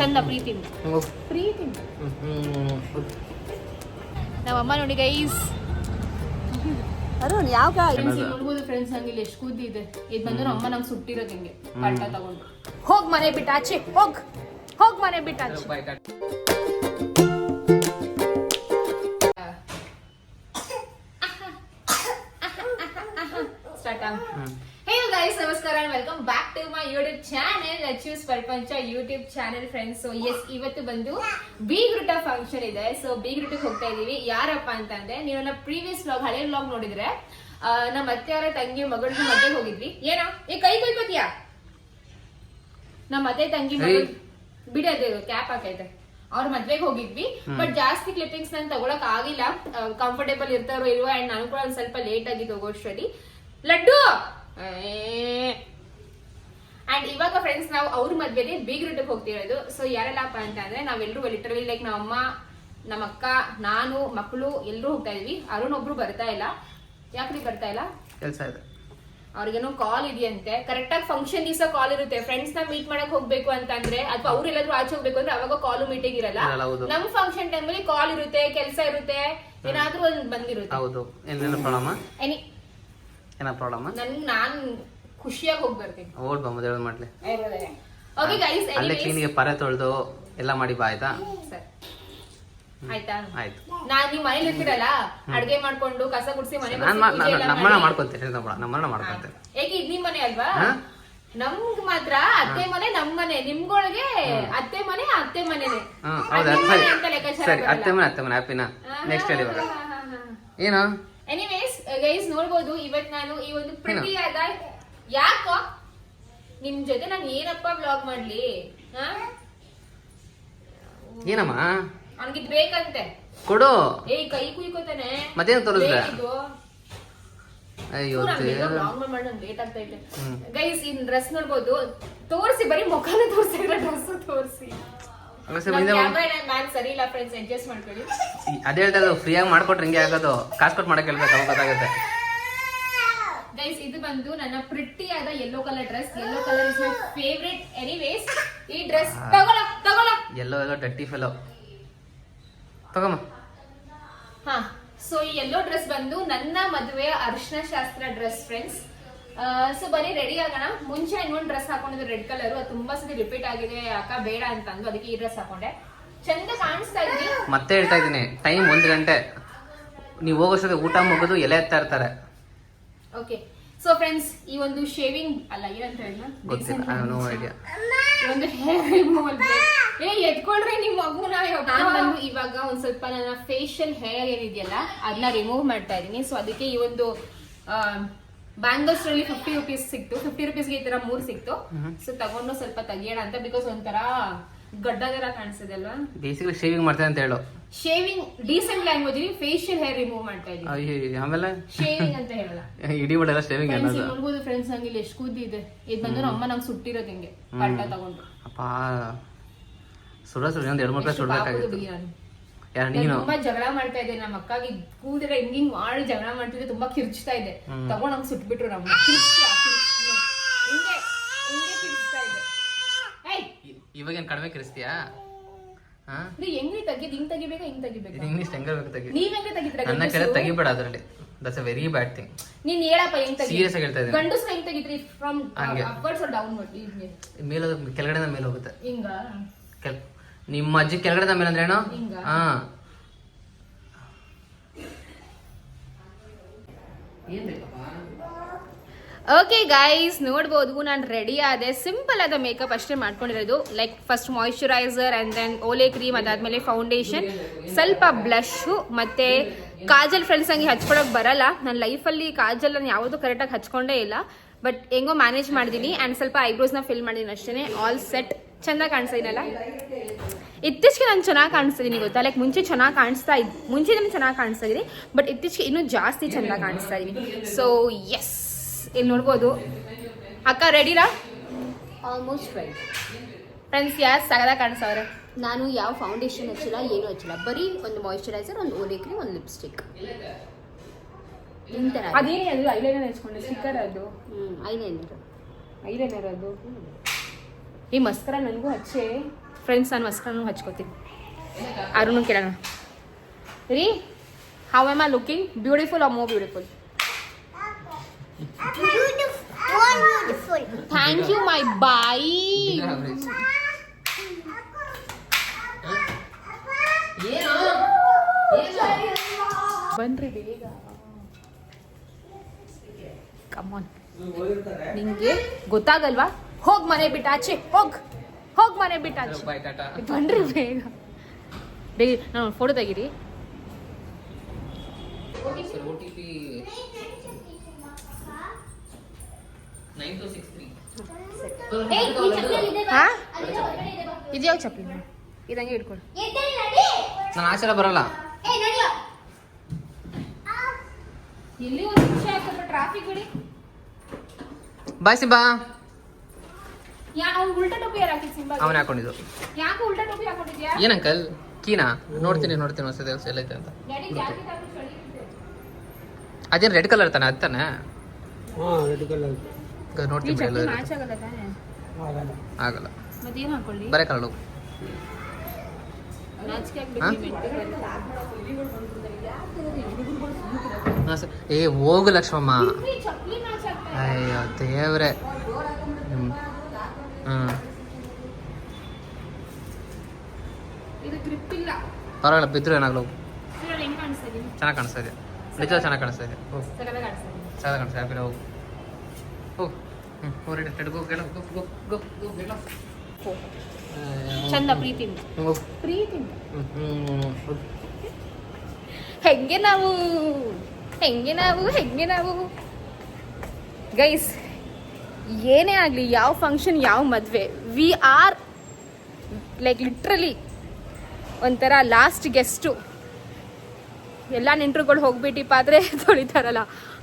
ಚಂದ ಪ್ರೀತಿ ಪ್ರೀತಿ ನಮ್ಮಮ್ಮ ನೋಡಿ ಗೈಸ್ ಅರುಣ್ ಯಾವ ನೋಡ್ಬೋದು ಫ್ರೆಂಡ್ಸ್ ಹಂಗೆ ಇಲ್ಲಿ ಎಷ್ಟು ಕೂದಿ ಇದೆ. ಇದು ಬಂದು ನಮ್ಮ ಅಮ್ಮ ನಂಗೆ ಸುಟ್ಟಿರೋದು ಹಿಂಗೆ. ಪಾಠ ತಗೊಂಡು. ಹೋಗ್ ಮನೆ ಬಿಟ್ಟು ಆಚೆ ಹೋಗ್. ಹೋಗ್ ಮನೆ ಬಿಟ್ಟು ಆಚೆ. ನಮಸ್ಕಾರ welcome back to my YouTube channel achieves ಪ್ರಪಂಚ YouTube channel friends so yes ಇವತ್ತು ಬಂದು ಬೀಗ್ರೂಟ ಫಂಕ್ಷನ್ ಇದೆ. ಸೊ ಬಿ ರೂಟಕ್ಕೆ ಹೋಗ್ತಾ ಇದೀವಿ. ಯಾರಪ್ಪ ಅಂತಂದ್ರೆ ನೀವು ನಮ್ಮ ಪ್ರೀವಿಯಸ್ ವ್ಲಾಗ್ ಹಳೆ ವ್ಲಾಗ್ ನೋಡಿದ್ರೆ ನಮ್ಮ ಅತ್ತೆಯವರ ತಂಗಿ ಮಗಳಿಗೆ ಮದ್ವೆಗೆ ಹೋಗಿದ್ವಿ. ಏನೋ? ಈ ಕೈ ಕೈಪತಿಯ ನಮ್ಮ ಅತ್ತೆ ತಂಗಿ ಮಗಳು ಬಿಡಿ ಅದು ಕ್ಯಾಪ್ ಹಾಕೈತೆ. ಅವ್ರ ಮದ್ವೆಗೆ ಹೋಗಿದ್ವಿ. ಬಟ್ ಜಾಸ್ತಿ ಕ್ಲಿಪ್ಪಿಂಗ್ಸ್ ನಾನು ತಗೊಳಕ್ ಆಗಿಲ್ಲ. ಕಂಫರ್ಟೇಬಲ್ ಇರ್ತಾರೋ ಇಲ್ವಾ ಅಂಡ್ ನಾನು ಕೂಡ ಒಂದ್ ಸ್ವಲ್ಪ ಲೇಟ್ ಆಗಿ ತಗೋಷ್ಟರಲ್ಲಿ. ಲಡ್ಡು! ಅಂಡ್ ಇವಾಗ ಫ್ರೆಂಡ್ಸ್ ನಾವು ಅವ್ರ ಮದ್ವೆಗೆ ಬೀಗ್ ರೂಟಕ್ಕೆ ಹೋಗ್ತಿರೋದು ಸೊ ಯಾರೆಲ್ಲಪ್ಪ ಅಂತ ಅಂದ್ರೆ ನಾವೆಲ್ಲರೂ ಲಿಟರಲಿ ಲೈಕ್ ನಮ್ಮ ಅಮ್ಮ ನಮ್ಮ ಅಕ್ಕ ನಾನು ಮಕ್ಕಳು ಎಲ್ಲರೂ ಹೋಗ್ತಾ ಇದೀವಿ. ಅರುಣ್ ಒಬ್ರು ಬರ್ತಾ ಇಲ್ಲ. ಯಾಕ್ರಿ ಬರ್ತಾ ಇಲ್ಲ? ಕೆಲಸ ಇದೆ. ಅವ್ರಿಗೇನೋ ಕಾಲ್ ಇದೆಯಂತೆ. ಕರೆಕ್ಟ್ ಆಗಿ ಫಂಕ್ಷನ್ ದಿವಸ ಕಾಲ್ ಇರುತ್ತೆ. ಫ್ರೆಂಡ್ಸ್ನ ಮೀಟ್ ಮಾಡಕ್ ಹೋಗ್ಬೇಕು ಅಂತ ಅಂದ್ರೆ ಅಥವಾ ಅವ್ರು ಎಲ್ಲಾದ್ರೂ ಆಚೆ ಹೋಗ್ಬೇಕು ಅಂದ್ರೆ ಅವಾಗ ಕಾಲ್ ಮೀಟಿಂಗ್ ಇರಲ್ಲ. ನಮ್ ಫಂಕ್ಷನ್ ಟೈಮಲ್ಲಿ ಕಾಲ್ ಇರುತ್ತೆ ಕೆಲಸ ಇರುತ್ತೆ. ಏನಾದ್ರೂ ಒಂದ್ ಬಂದಿರುತ್ತೆ. ಹೌದು. ಏನೇನು ಪ್ರಾಬ್ಲಮ್ ಎನಿ ಏನೋ ಪ್ರಾಬ್ಲಮ್ ನನ್ ನಾನ್ ಖುಷಿಯಾಗಿ ಹೋಗಿ ಬರ್ತೀನಿ. ಓಡ್ ಬಾ ಮಾಡ್ಲಿ. ಓಕೆ ಗೈಸ್ ಅಲ್ಲೇ ಕ್ಲೀನಿಗೆ ಪರೆ ತೊಳೆದು ಎಲ್ಲ ಮಾಡಿ ಬಾ ಆಯ್ತಾ? ಆಯ್ತಾ? ಆಯ್ತು. ನಾನ್ ನೀವ್ ಮನೇಲಿ ಇರ್ತೀರಲ್ಲ ಅಡ್ಗೆ ಮಾಡ್ಕೊಂಡು ಕಸ ಗುಡ್ಸಿ ಮನೆ ನಮ್ಮನ್ನ ಮಾಡಿ. ಮಾಡ್ಕೊತೀನಿ ನಮ್ಮನ್ನ ಮಾಡ್ಕೊತೀನಿ. ಏಕೆ ಇದ್ ನಿಮ್ ಮನೆ ಅಲ್ವಾ? ನಮ್ಗ್ ಮಾತ್ರ ಅತ್ತೆ ಮನೆ ನಮ್ ಮನೆ ನಿಮ್ಗೊಳಗೆ ಅತ್ತೆ ಮನೆ ಅತ್ತೆ ಮನೆನೆ. ಸರಿ ಅತ್ತೆ ಮನೆ ಅತ್ತೆ ಮನೆ ಹ್ಯಾಪಿನ. ನೆಕ್ಸ್ಟ್ ಹೇಳಿ ಇವಾಗ. ಏನು? ಎನಿವೇಸ್ ಗೈಸ್ ನೋಡ್ಬೋದು ಇವತ್ ನಾನು ಈ ಒಂದು ಪ್ರಿಟಿ ಆದ ಯಾಕೋ ನಿಮ್ ಜೊತೆ ನಾನು ಏನಪ್ಪ ಬ್ಲಾಗ್ ಮಾಡ್ಲಿ? ಏನಮ್ಮ? ಅವನಿಗಿದ್ ಬೇಕಂತೆ. ಕೊಡು. ಏ ಕೈ ಕುಯ್ಕೋತಾನೆ. ಮತ್ತೇನು ತೋರಿಸ್ದೆ. ಅಯ್ಯೋ. ಗೈಸ್ ಇನ್ ಡ್ರೆಸ್ ನೋಡ್ಬೋದು. ತೋರಿಸಿ ಬರೀ ಮುಖಾನ ತೋರಿಸಿದ್ರೆ ಡ್ರೆಸ್ ತೋರ್ಸಿ. ಅದೇ ಹೇಳ್ತಾ ಇರೋದು ಫ್ರೀಯಾಗಿ ಮಾಡ್ಕೊಟ್ರೆ ಹಿಂಗೆ ಆಗೋದು? ಕಾಸು ಕೊಟ್ಟು ಮಾಡಕ್ಕೆ ಹೇಳ್ಬೇಕು ಅವಾಗ ಗೊತ್ತಾಗುತ್ತೆ. ಗೈಸ್ ಇದು ಬಂದು ನನ್ನ ಪ್ರಿಟ್ಟಿ ಆದ yellow colour dress yellow colour is my favourite anyways ಈ ಡ್ರೆಸ್ ತಗೊಳ ತಗೊಳ. ಯೆಲ್ಲೋ ಯೆಲ್ಲೋ ಡಟ್ಟಿ ಫೆಲೋ ತಗೊಮ್ಮ. ಹಾ ಸೊ ಈ ಯೆಲ್ಲೋ ಡ್ರೆಸ್ ಬಂದು ನನ್ನ ಮದುವೆಯ ಅರ್ಶನ ಶಾಸ್ತ್ರ ಡ್ರೆಸ್ ಫ್ರೆಂಡ್ಸ್ ಸೊ ಬರೀ ರೆಡಿ ಆಗೋಣ. ಮುಂಚೆ ಇನ್ನೊಂದು ಡ್ರೆಸ್ ಹಾಕೊಂಡಿದ್ದು ರೆಡ್ ಕಲರ್ ಅದು ತುಂಬಾ ಸತಿ ರಿಪೀಟ್ ಆಗಿದೆ. ಅಕ್ಕ ಬೇಡ ಅಂತ ಅಂದು ಅದಕ್ಕೆ ಈ ಡ್ರೆಸ್ ಹಾಕೊಂಡೆ. ಚಂದ ಕಾಣಿಸ್ತಾ ಇದ್ದೀನಿ ಮತ್ತೆ ಹೇಳ್ತಾ ಇದ್ದೀನಿ. ಟೈಮ್ ಒಂದು ಗಂಟೆ. ನೀವು ಹೋಗೋಷ್ಟೊತ್ತಿಗೆ ಊಟ ಮುಗಿದು ಎಲೆ ಎತ್ತಾ ಇರ್ತಾರೆ. ಓಕೆ ಸೊ ಫ್ರೆಂಡ್ಸ್ ಈ ಒಂದು ಶೇವಿಂಗ್ ಅಲ್ಲ ಏನಂತ ಗೊತ್ತಿಲ್ಲ. ನೋ ಐಡಿಯಾ ಒಂದು ಹೇರ್ ರಿಮೂವಲ್ ಏ ಎತ್ಕೊಳ್ರಿ ನಿಮ್ ಮಗು ನಾನು ಬಂದು ಇವಾಗ ಒಂದ್ ಸ್ವಲ್ಪ ನನ್ನ ಫೇಶಿಯಲ್ ಹೇರ್ ಏನಿದೆಯಲ್ಲ ಅದನ್ನ ರಿಮೂವ್ ಮಾಡ್ತಾ ಇದೀನಿ ಸೊ ಅದಕ್ಕೆ ಈ ಒಂದು ಬ್ಯಾಂಗಲ್ಸ್ ಅಲ್ಲಿ ಫಿಫ್ಟಿ ರುಪೀಸ್ ಸಿಕ್ತು ಫಿಫ್ಟಿ ರುಪೀಸ್ಗೆ ಈ ತರ ಮೂರ್ ಸಿಕ್ತು. ಸೊ ತಗೊಂಡು ಸ್ವಲ್ಪ ತೆಗಿಯೋಣ ಅಂತ ಬಿಕಾಸ್ ಒಂಥರ ಗಡ್ಡ ತರ ಕಾಣಿಸ್ತದೆ ಅಲ್ವಾ ಬೇಸಿಕಲಿ ಶೇವಿಂಗ್ ಮಾಡ್ತಾರೆ ಅಂತ ಹೇಳು. ಶೇವಿಂಗ್ ಡೀಸೆಂಟ್ ಲ್ಯಾಂಗ್ವೇಜ್ ಅಲ್ಲಿ ಫೇಶಿಯಲ್ ಹೇರ್ ರಿಮೂವ್ ಮಾಡ್ತಾ ಇದ್ದೀನಿ ಅಯ್ಯೋ ಆಮೇಲೆ? ಶೇವಿಂಗ್ ಅಂತ ಹೇಳಲ್ಲ. ಇಡೀ ಬಿಡಲ್ಲ ಶೇವಿಂಗ್ ಫ್ರೆಂಡ್ಸ್ ಅನ್ನೋದು. ನೋಡ್ಬೋದು ಫ್ರೆಂಡ್ಸ್ ನಂಗೆ ಇಲ್ಲಿ ಎಷ್ಟು ಕೂದಿ ಇದೆ. ಇದು ಬಂದು ನಮ್ಮ ಅಮ್ಮ ನಂಗೆ ಸುಟ್ಟಿರೋದು ಹಿಂಗೆ. ಕಟ್ಟ ತಗೊಂಡು. ಅಪ್ಪ. ಸುಡ ಸುಡ. ಒಂದು ಎರಡು ಮೂರು ಸುಡಬೇಕಾಗಿತ್ತು. ಯಾರು ನಾನು ತುಂಬಾ ಜಗಳ ಮಾಡ್ತಾ ಇದ್ದೆ. ನಮ್ಮ ಅಕ್ಕಾಗಿ ಕೂದಿರ ಹಿಂಗ್ ಹಿಂಗ್ ಮಾಡಿ ಜಗಳ ಮಾಡ್ತಿದ್ದೆ ತುಂಬಾ ಕಿರ್ಚ್ತಾ ಇದ್ದೆ. ತಗೊಂಡ್ ಹಂಗ್ ಸುಟ್ಬಿಟ್ರು ನಮ್ಮ ಇವಾಗ ಏನ್ ಹಿಂಗೆ ಹಿಂಗೆ ಕಿರ್ಚ್ತಾ ಇದ್ದೆ. ಏಯ್! ಇವಾಗೇನ್ ಕಡಿಮೆ ಕಿರಿಸ್ತೀಯಾ ಹಾ? ಇದು ಹೆಂಗ್ರಿ ತೆಗಿದ್ ಹಿಂಗ್ ತೆಗಿಬೇಕಾ? ಹಿಂಗ್ ಇದು ತೆಗಿಬೇಕಾ ಇಂಗ್ಲೀಷ್ ಹೆಂಗಿರ್ಬೇಕು ತೆಗಿ ನೀವ್ ಹೆಂಗೆ ನನ್ನ ಕಡೆ ತೆಗಿಬೇಡ ಅದರಲ್ಲಿ. That's a very bad thing ನೀನ್ ಹೇಳಪ್ಪ ಹೆಂಗ್ ತೆಗಿ ಸೀರಿಯಸ್ ಆಗಿ ಹೇಳ್ತಾ ಇದ್ದೀನಿ. ಗಂಡಸ್ರು ಹೆಂಗ್ ಫ್ರಮ್ ಹಂಗೆ. ಅಪ್ವರ್ಡ್ಸ್ ಡೌನ್ವರ್ಡ್ ಮೇಲೆ ಕೆಳಗಡೆ ಮೇಲೆ ಹೋಗುತ್ತೆ. ಹಿಂಗ? ಕೆಲ್ ನಿಮ್ಮ ಅಜ್ಜಿ ಕೆಳಗಡೆ ಮೇಲೆ ಅಂದ್ರೆ ಏನು? ಹಾ. ಓಕೆ ಗೈಸ್ ನೋಡ್ಬೋದು ನಾನು ರೆಡಿ ಆದೆ. ಸಿಂಪಲ್ ಆದ ಮೇಕಪ್ ಅಷ್ಟೇ ಮಾಡ್ಕೊಂಡಿರೋದು. Like first moisturiser and then ಓಲೆ ಕ್ರೀಮ್ ಅದಾದಮೇಲೆ ಫೌಂಡೇಶನ್ ಸ್ವಲ್ಪ ಬ್ಲಷು ಮತ್ತೆ ಕಾಜಲ್ ಫ್ರೆಂಡ್ಸ್ ಹಂಗೆ ಹಚ್ಕೊಳಕ್ಕೆ ಬರಲ್ಲ. ನನ್ನ ಲೈಫಲ್ಲಿ ಕಾಜಲ್ ನಾನು ಯಾವುದು ಕರೆಕ್ಟಾಗಿ ಹಚ್ಕೊಂಡೇ ಇಲ್ಲ. ಬಟ್ ಹೆಂಗೋ ಮ್ಯಾನೇಜ್ ಮಾಡಿದ್ದೀನಿ ಆ್ಯಂಡ್ ಸ್ವಲ್ಪ ಐಬ್ರೋಸ್ನ ಫಿಲ್ ಮಾಡಿದ್ದೀನಿ ಅಷ್ಟೇ ಆಲ್ ಸೆಟ್ ಚೆಂದ ಕಾಣಿಸ್ತೀನಲ್ಲ ಇತ್ತೀಚೆಗೆ ನಾನು ಚೆನ್ನಾಗಿ ಕಾಣಿಸ್ತಿದ್ದೀನಿ ಗೊತ್ತಾ? ಲೈಕ್ ಮುಂಚೆ ಚೆನ್ನಾಗಿ ಕಾಣಿಸ್ತಾ ಇದ್ ಮುಂಚೆ ನಾನು ಚೆನ್ನಾಗಿ ಕಾಣಿಸ್ತಾ ಇದ್ದೀನಿ ಬಟ್ ಇತ್ತೀಚೆಗೆ ಇನ್ನೂ ಜಾಸ್ತಿ ಚೆನ್ನಾಗಿ ಕಾಣಿಸ್ತಾ ಇದ್ದೀನಿ ಸೊ ಎಸ್ ಇಲ್ಲಿ ನೋಡ್ಬೋದು. ಅಕ್ಕ ರೆಡಿರಾ ಆಲ್ಮೋಸ್ಟ್ ರೆಡಿ ಫ್ರೆಂಡ್ಸ್ ಯಾರು ಸಗದ ಕಾಣಿಸ್ತಾವ್ರೆ ನಾನು ಯಾವ ಫೌಂಡೇಶನ್ ಹಚ್ಚಿಲ್ಲ ಏನು ಹಚ್ಚಿಲ್ಲ. ಬರೀ ಒಂದು ಮಾಯಿಶ್ಚರೈಸರ್ ಒಂದು ಓಲೆ ಕ್ರೀಮ್ ಒಂದು ಲಿಪ್ಸ್ಟಿಕ್ ಅದೇನೇ ಅದು? ಐಲೈನರ್ ಹಚ್ಕೊಂಡೆ. ಸ್ಟಿಕ್ಕರ್ ಅದು. ಐಲೈನರ್ ಐಲೈನರ್ ಅದು. ಈ ಮಸ್ಕರ ನನಗೂ ಹಚ್ಚೆ. ಫ್ರೆಂಡ್ಸ್ ನಾನು ಮಸ್ಕರನ್ನು ಹಚ್ಕೋತೀನಿ. ಅರುಣ್ ಕೇಳೋಣ. ರೀ how am I looking beautiful are more beautiful Beautiful. Thank you my boy ಬನ್ರಿ ಬೇಗ. ಕಮಾನ್ ನಿಂಗೆ ಗೊತ್ತಾಗಲ್ವಾ? ಹೋಗ್ ಮನೆ ಬಿಟ್ಟು, ಆಚೆ ಹೋಗ್. ಹೋಗ್ ಮನೆ ಬಿಟ್ಟು ಆಚೆ ಬಾಯ್ ಟಾಟಾ ಬನ್ರಿ ಬೇಗ. ಬೇಗ ನಾನು ಫೋಟೋ ತೆಗೀರಿ. Sir O T P nine two six three ಹಾ? ಇದ್ಯಾವ ಚಪ್ಪಲಿ ಇದಂಗೆ ಇಟ್ಕೊಡು ನಾನು ಆಚೆ ಬರಲ್ಲ. ಇಲ್ಲಿ ಒಂದು ನಿಮಿಷ ಆಗ್ತದೆ ಟ್ರಾಫಿಕ್ ಬಿಡಿ. ಬಾಯ್ ಯಾ ಅವ್ನು ಉಲ್ಟಾ ಟೋಪಿ ಯಾರು ಸಿಂಬಾ ಅವನೇ ಹಾಕೊಂಡಿದ್ದು. ಯಾಕೆ ಉಲ್ಟಾ ಟೋಪಿ ಹಾಕೊಂಡಿದ್ಯಾ? ಏನ್ ಅಂಕಲ್? ಕೀನಾ? ನೋಡ್ತೀನಿ ನೋಡ್ತೀನಿ ಒಂದ್ಸತಿ ಎಲ್ಲೈತೆ ಅಂತ. ಡ್ಯಾಡಿ ಜಾಕೆಟ್ ಹಾಕಿ ಚಳಿ ಅದೇನು ರೆಡ್ ಕಲರ್ ತಾನೆ? ಅದು ತಾನೆ? ಹಾಂ ರೆಡ್ ಕಲರ್ ಈ ನೋಡ್ತೀನಿ ಎಲ್ಲ ಆಗಲ್ಲ ತಾನೆ? ಆಗಲ್ಲ. ಆಗಲ್ಲ. ಮತ್ತೇನು ಹಾಕೊಳ್ಳಿ? ಬರೇ ಕಲರ್ ಏ ಹೋಗು ಲಕ್ಷ್ಮಮ್ಮ. ಚಪ್ಪಲಿ ಮ್ಯಾಚ್ ಆಗ್ತಾ ಅಯ್ಯೋ ದೇವ್ರೆ. ಹ್ಮ್ ಇದು ಗ್ರಿಪ್ ಇಲ್ಲ. ಪರವಾಗಿಲ್ಲ ಬಿದ್ರು ಏನಾಗಲ್ಲ ಹೋಗು. ಇದ್ರಲ್ಲಿ ಹೆಂಗ್ ಕಾಣಿಸ್ತಾ ಇದೀನಿ ಚೆನ್ನಾಗಿ ಕಾಣಿಸ್ತಾ ಇದೆ. ನಿಜ ಚೆನ್ನಾಗಿ ಕಾಣಿಸ್ತಾ ಇದೆ. ಹೋಗು. ಸಗದ ಕಾಣಿಸ್ತಾ ಇದೀನಿ ಚೆನ್ನಾಗಿ ಕಾಣಿಸ್ತಾ ಇದೆ. ಹೋಗು. ಹೋಗು. ಹ್ಞೂ ಹೋಗಿ ಗೋ ಗೋ ಗೋ ಗೋ ಗೋ ಗೆಲ್ಲ ಚಂದ ಪ್ರೀತಿಯಿಂದ ಹೋಗು. ಪ್ರೀತಿಯಿಂದ ಹ್ಞೂ ಹೆಂಗೆ ನಾವು? ಹೆಂಗೆ ನಾವು? ಹೆಂಗೆ ನಾವು? ಗೈಸ್ ಏನೇ ಆಗಲಿ, ಯಾವ ಫಂಕ್ಷನ್ ಯಾವ ಮದುವೆ ವಿ ಆರ್ ಲೈಕ್ ಲಿಟ್ರಲಿ ಒಂಥರ ಲಾಸ್ಟ್ ಗೆಸ್ಟು ಎಲ್ಲ ನೆಂಟ್ರುಗಳು ಹೋಗ್ಬಿಟ್ಟಿಪ್ಪ ಆದರೆ ತೊಳಿತಾರಲ್ಲ.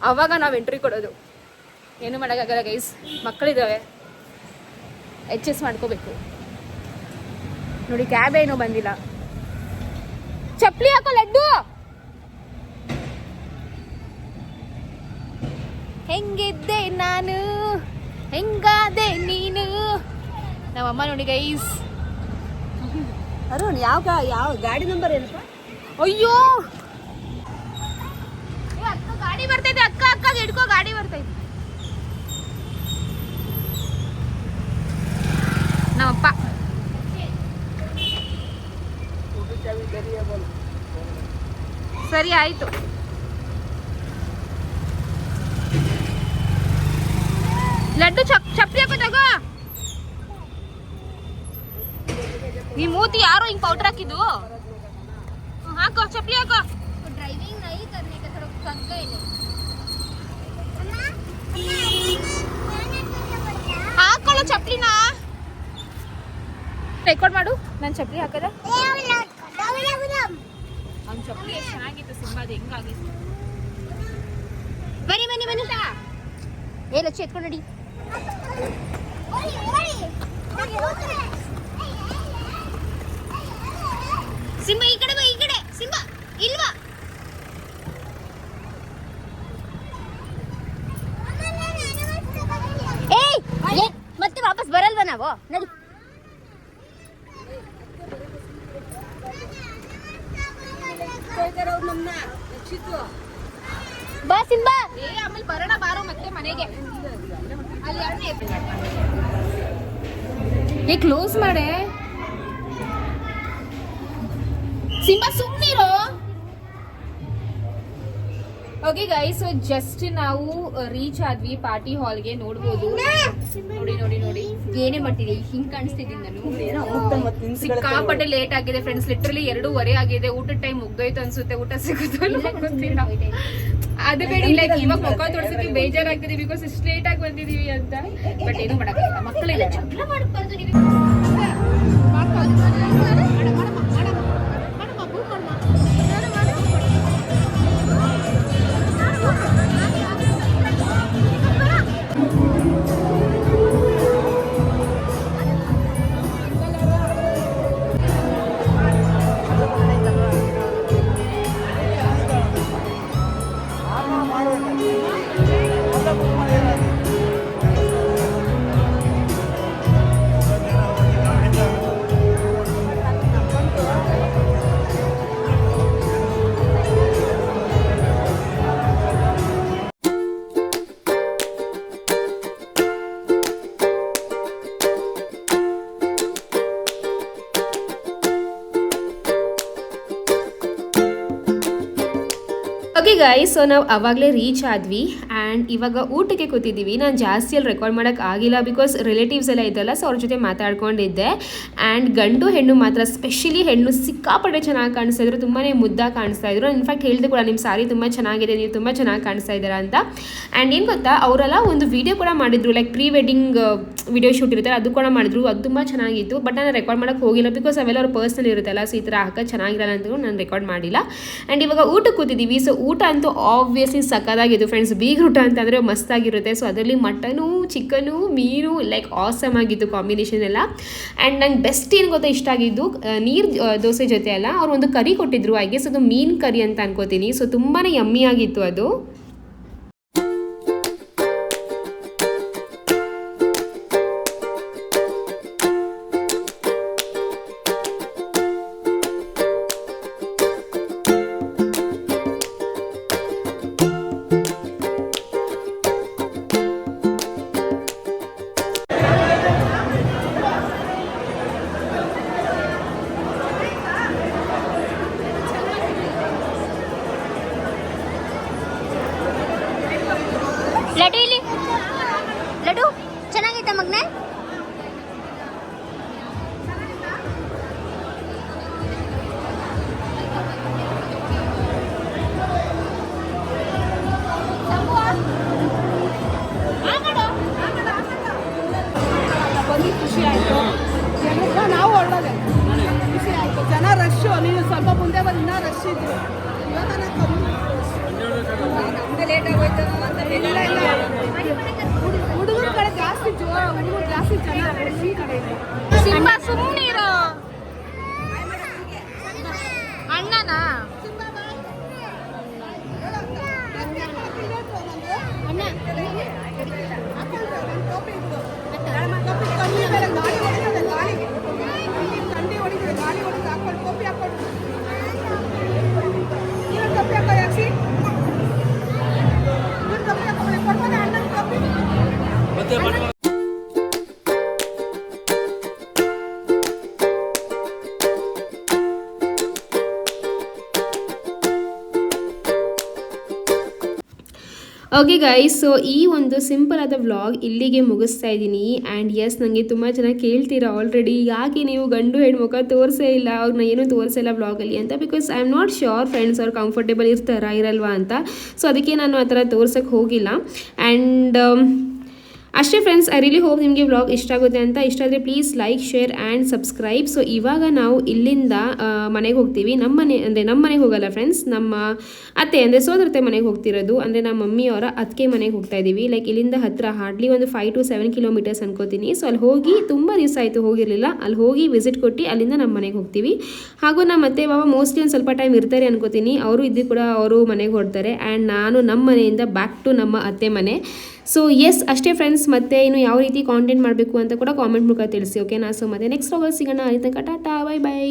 ಅವಾಗ ನಾವು ಎಂಟ್ರಿ ಕೊಡೋದು. ಏನು ಮಾಡೋಕ್ಕಾಗಲ್ಲ ಗೈಸ್ ಮಕ್ಕಳಿದ್ದಾವೆ ಎಚ್ ಮಾಡ್ಕೋಬೇಕು. ನೋಡಿ, ಕ್ಯಾಬ್ ಏನೂ ಬಂದಿಲ್ಲ. ಚಪ್ಪಲಿ ಹಾಕೋ ಲಡ್ಡು! ಹೆಂಗಿದ್ದೆ ನಾನು? ಹೆಂಗಾದೆ ನೀನು? ನಮ್ಮಮ್ಮ ನೋಡಿ ಗೈಸ್ ಅರುಣ್ ಯಾವ ಯಾವ ಗಾಡಿ ನಂಬರ್ ಏನಪ್ಪ? ಅಯ್ಯೋ! ಅಕ್ಕ ಗಾಡಿ ಬರ್ತೈತೆ ಅಕ್ಕ ಅಕ್ಕ ಹಿಡ್ಕೋ ಗಾಡಿ ಬರ್ತೈತೆ ನಮ್ಮಪ್ಪ. ಸರಿ ಆಯ್ತು. ಲಡ್ಡು ಚಪ್ ಚಪ್ಪಲಿ ಹಾಕೋ ನೀ ಮೂತಿ ಯಾರು ಹಿಂಗ್ ಪೌಡರ್ ಹಾಕಿದ್ದು? ಹಾಕೋ ಚಪ್ಪಲಿ ಹಾಕೋ. ಡ್ರೈವಿಂಗ್ ನೈ ಕರ್ನೆ ಕೆ ಥೋಡ ಕಗ್ಗ ಇದೆ. ಹಾಕೊಳ್ಳೋ ಚಪ್ಪಲಿನ. ರೆಕಾರ್ಡ್ ಮಾಡು ನಾನು ಚಪ್ಪಲಿ ಹಾಕದ. ಅವ್ನ ಚಪ್ಪಲಿ ಎಷ್ಟು ಚೆನ್ನಾಗಿತ್ತು ಸಿಂಬಾದ ಹೆಂಗಾಗಿತ್ತು? ಬನ್ನಿ ಬನ್ನಿ ಬನ್ನಿ. ಏ ಲಚ್ಚಿ ಎತ್ಕೊಂಡು ನಡಿ. ಸಿಂಹ ಈ ಕಡೆ ಬಾ, ಈ ಕಡೆ. ಸಿಂಹ ಇಲ್ವಾ ಮತ್ತೆ ವಾಪಸ್ ಬರಲ್ವಾ ನಾವು? ನಡಿ. ಬಾ, ಸಿಂಬಾ. ಆಮೇಲೆ ಬರೋಣ, ಬಾರೋ ಮತ್ತೆ ಮನೆಗೆ. ಏ ಕ್ಲೋಸ್ ಮಾಡೆ. ಸಿಂಬಾ ಸುಮ್ಮನಿರೋ ಓಕೆ ಗೈಸ್ ಸೊ ಜಸ್ಟ್ ನಾವು ರೀಚ್ ಆದ್ವಿ ಪಾರ್ಟಿ ಹಾಲ್ಗೆ ನೋಡ್ಬೋದು. ನೋಡಿ ನೋಡಿ ನೋಡಿ. ಏನೇ ಮಾಡ್ತೀನಿ ಹಿಂಗ್ ಕಾಣಿಸ್ತಿದ್ದೀನಿ ನಾನು. ಸಿಕ್ಕಾಪಟ್ಟೆ ಲೇಟ್ ಆಗಿದೆ ಫ್ರೆಂಡ್ಸ್ ಲಿಟ್ರಲಿ ಎರಡೂವರೆ ಆಗಿದೆ. ಊಟದ ಟೈಮ್ ಮುಗ್ದೋಯ್ತು ಅನ್ಸುತ್ತೆ. ಊಟ ಸಿಗುತ್ತೆ ಗೊತ್ತಿಲ್ಲ. ಅದು ಬೇಡ ಲೈಕ್ ಇವಾಗ ಮುಖ ತೋರ್ಸಕ್ಕೆ ಬೇಜಾರಾಗ್ತಿದೆ ಬಿಕಾಸ್ ಇಷ್ಟು ಲೇಟ್ ಆಗಿ ಬಂದಿದೀವಿ ಅಂತ. ಬಟ್ ಏನು ಮಾಡಕ್ಕಾಗಲ್ಲ ಮಕ್ಕಳಿಲ್ಲ. ಓಕೆ ಸೊ ನಾವು ಆವಾಗಲೇ ರೀಚ್ ಆದ್ವಿ ಆ್ಯಂಡ್ ಇವಾಗ ಊಟಕ್ಕೆ ಕೂತಿದ್ದೀವಿ. ನಾನು ಜಾಸ್ತಿ ಅಲ್ಲಿ ರೆಕಾರ್ಡ್ ಮಾಡೋಕ್ಕೆ ಆಗಿಲ್ಲ ಬಿಕಾಸ್ ರಿಲೇಟಿವ್ಸ್ ಎಲ್ಲ ಇದ್ದಲ್ಲ ಸೊ ಅವ್ರ ಜೊತೆ ಮಾತಾಡ್ಕೊಂಡಿದ್ದೆ. ಆ್ಯಂಡ್ ಗಂಡು ಹೆಣ್ಣು ಮಾತ್ರ ಸ್ಪೆಷಲಿ ಹೆಣ್ಣು ಸಿಕ್ಕಾಪಟ್ಟೆ ಚೆನ್ನಾಗಿ ಕಾಣಿಸ್ತಾ ಇದ್ರು ತುಂಬಾ ಮುದ್ದಾಗಿ ಕಾಣಿಸ್ತಾ ಇದ್ರು. ಇನ್ಫ್ಯಾಕ್ಟ್ ಹೇಳಿದೆ ಕೂಡ ನಿಮ್ಮ ಸಾರಿ ತುಂಬ ಚೆನ್ನಾಗಿದೆ, ನೀವು ತುಂಬ ಚೆನ್ನಾಗಿ ಕಾಣಿಸ್ತಾ ಇದ್ದೀರಾ ಅಂತ. ಆ್ಯಂಡ್ ಏನು ಗೊತ್ತಾ, ಅವರೆಲ್ಲ ಒಂದು ವಿಡಿಯೋ ಕೂಡ ಮಾಡಿದ್ರು like pre wedding video shoot ಇರುತ್ತೆ ಅದು ಕೂಡ ಮಾಡಿದ್ರು. ಅದು ತುಂಬ ಚೆನ್ನಾಗಿತ್ತು. ಬಟ್ ನಾನು ರೆಕಾರ್ಡ್ ಮಾಡೋಕ್ಕೆ ಹೋಗಿಲ್ಲ ಬಿಕಾಸ್ ಅವೆಲ್ಲ ಅವ್ರ ಪರ್ಸ್ನಲ್ ಇರುತ್ತಲ್ಲ ಸೊ ಈ ಥರ ಹಾಕೋದು ಚೆನ್ನಾಗಿರಲ್ಲ ಅಂತ ನಾನು ರೆಕಾರ್ಡ್ ಮಾಡಿಲ್ಲ. ಆ್ಯಂಡ್ ಇವಾಗ ಊಟ ಕೂತಿದ್ದೀವಿ. ಸೊ ಊಟ ಅಂತೂ ಆಬ್ವಿಯಸ್ಲಿ ಸಕ್ಕದಾಗಿತ್ತು ಫ್ರೆಂಡ್ಸ್ ಬೀಗ್ ಊಟ ಅಂತಂದರೆ ಮಸ್ತಾಗಿರುತ್ತೆ. ಸೊ ಅದರಲ್ಲಿ ಮಟನು ಚಿಕನು ಮೀನು ಲೈಕ್ ಆಸಮ್ ಆಗಿತ್ತು ಕಾಂಬಿನೇಷನ್ ಎಲ್ಲ. ಆ್ಯಂಡ್ ನಂಗೆ ಬೆಸ್ಟ್ ಏನು ಗೊತ್ತಾ ಇಷ್ಟ ಆಗಿದ್ದು ನೀರು ದೋಸೆ ಜೊತೆ ಅಲ್ಲ, ಅವ್ರು ಒಂದು ಕರಿ ಕೊಟ್ಟಿದ್ರು ಹಾಗೆ. ಸೊ ಅದು ಮೀನು ಕರಿ ಅಂತ ಅನ್ಕೋತೀನಿ. ಸೊ ತುಂಬಾ ಯಮ್ಮಿ ಆಗಿತ್ತು ಅದು. ಜಾಸ್ತಿ ಜನ ಹುಡುಗನ ಕಡೆ ಇದೆ ಸಿಂಹ ಸುಮ್ಮನಿರೋ ಓಕೆ ಗೈಸ್ ಸೊ ಈ ಒಂದು ಸಿಂಪಲ್ ಆದ ವ್ಲಾಗ್ ಇಲ್ಲಿಗೆ ಮುಗಿಸ್ತಾ ಇದ್ದೀನಿ. ಆ್ಯಂಡ್ ಎಸ್ ನನಗೆ ತುಂಬ ಜನ ಕೇಳ್ತೀರಾ ಆಲ್ರೆಡಿ ಯಾಕೆ ನೀವು ಗಂಡು ಹೆಣ್ಮುಖ ತೋರಿಸೇ ಇಲ್ಲ? ಅವ್ರನ್ನ ಏನೂ ತೋರಿಸಿಲ್ಲ ವ್ಲಾಗಲ್ಲಿ ಅಂತ because I am not sure friends ಅವ್ರು ಕಂಫರ್ಟೇಬಲ್ ಇರ್ತಾರಾ, ಇರಲ್ವಾ ಅಂತ. ಸೊ ಅದಕ್ಕೆ ನಾನು ಆ ಥರ ತೋರ್ಸೋಕ್ಕೆ ಹೋಗಿಲ್ಲ. ಆ್ಯಂಡ್ ಅಷ್ಟೇ ಫ್ರೆಂಡ್ಸ್ ಐ ರಿಲಿ ಹೋಪ್ ನಿಮಗೆ ವ್ಲಾಗ್ ಇಷ್ಟ ಆಗುತ್ತೆ ಅಂತ. ಇಷ್ಟ ಆದರೆ please like share and subscribe so ಇವಾಗ ನಾವು ಇಲ್ಲಿಂದ ಮನೆಗೆ ಹೋಗ್ತೀವಿ. ನಮ್ಮ ಮನೆ, ಅಂದರೆ ನಮ್ಮ ಮನೆಗೆ ಹೋಗಲ್ಲ ಫ್ರೆಂಡ್ಸ್ ನಮ್ಮ ಅತ್ತೆ, ಅಂದರೆ ಸೋದರತೆ ಮನೆಗೆ ಹೋಗ್ತಿರೋದು. ಅಂದರೆ ನಮ್ಮ ಮಮ್ಮಿಯವರ ಅತ್ತಿಗೆ ಮನೆಗೆ ಹೋಗ್ತಾ ಇದ್ದೀವಿ ಲೈಕ್ ಇಲ್ಲಿಂದ ಹತ್ತಿರ ಹಾರ್ಡ್ಲಿ ಒಂದು ಫೈವ್ ಟು ಸೆವೆನ್ ಕಿಲೋಮೀಟರ್ಸ್ ಅನ್ಕೋತೀನಿ. ಸೊ ಅಲ್ಲಿ ಹೋಗಿ ತುಂಬ ದಿವಸ ಆಯಿತು ಹೋಗಿರಲಿಲ್ಲ. ಅಲ್ಲಿ ಹೋಗಿ ವಿಸಿಟ್ ಕೊಟ್ಟು ಅಲ್ಲಿಂದ ನಮ್ಮ ಮನೆಗೆ ಹೋಗ್ತೀವಿ. ಹಾಗೂ ನಮ್ಮ ಅತ್ತೆ ಬಾಬಾ ಮೋಸ್ಟ್ಲಿ ಒಂದು ಸ್ವಲ್ಪ ಟೈಮ್ ಇರ್ತಾರೆ ಅನ್ಕೋತೀನಿ. ಅವರು ಇದ್ದು ಕೂಡ ಅವರು ಮನೆಗೆ ಹೊರಡ್ತಾರೆ. ಆ್ಯಂಡ್ ನಾನು ನಮ್ಮ ಮನೆಯಿಂದ ಬ್ಯಾಕ್ ಟು ನಮ್ಮ ಅತ್ತೆ ಮನೆ. ಸೊ ಎಸ್ ಅಷ್ಟೇ ಫ್ರೆಂಡ್ಸ್ ಮತ್ತೆ ಇನ್ನು ಯಾವ ರೀತಿ ಕಾಂಟೆಂಟ್ ಮಾಡಬೇಕು ಅಂತ ಕೂಡ ಕಾಮೆಂಟ್ ಮೂಲಕ ತಿಳಿಸಿ ಓಕೆನಾ ಸೊ ಮತ್ತೆ ನೆಕ್ಸ್ಟ್ ಹೋಗಲ್ ಸಿಗೋಣ. ಅಲ್ಲಿ ತನಕ ಟಾಟಾ ಬೈ ಬೈ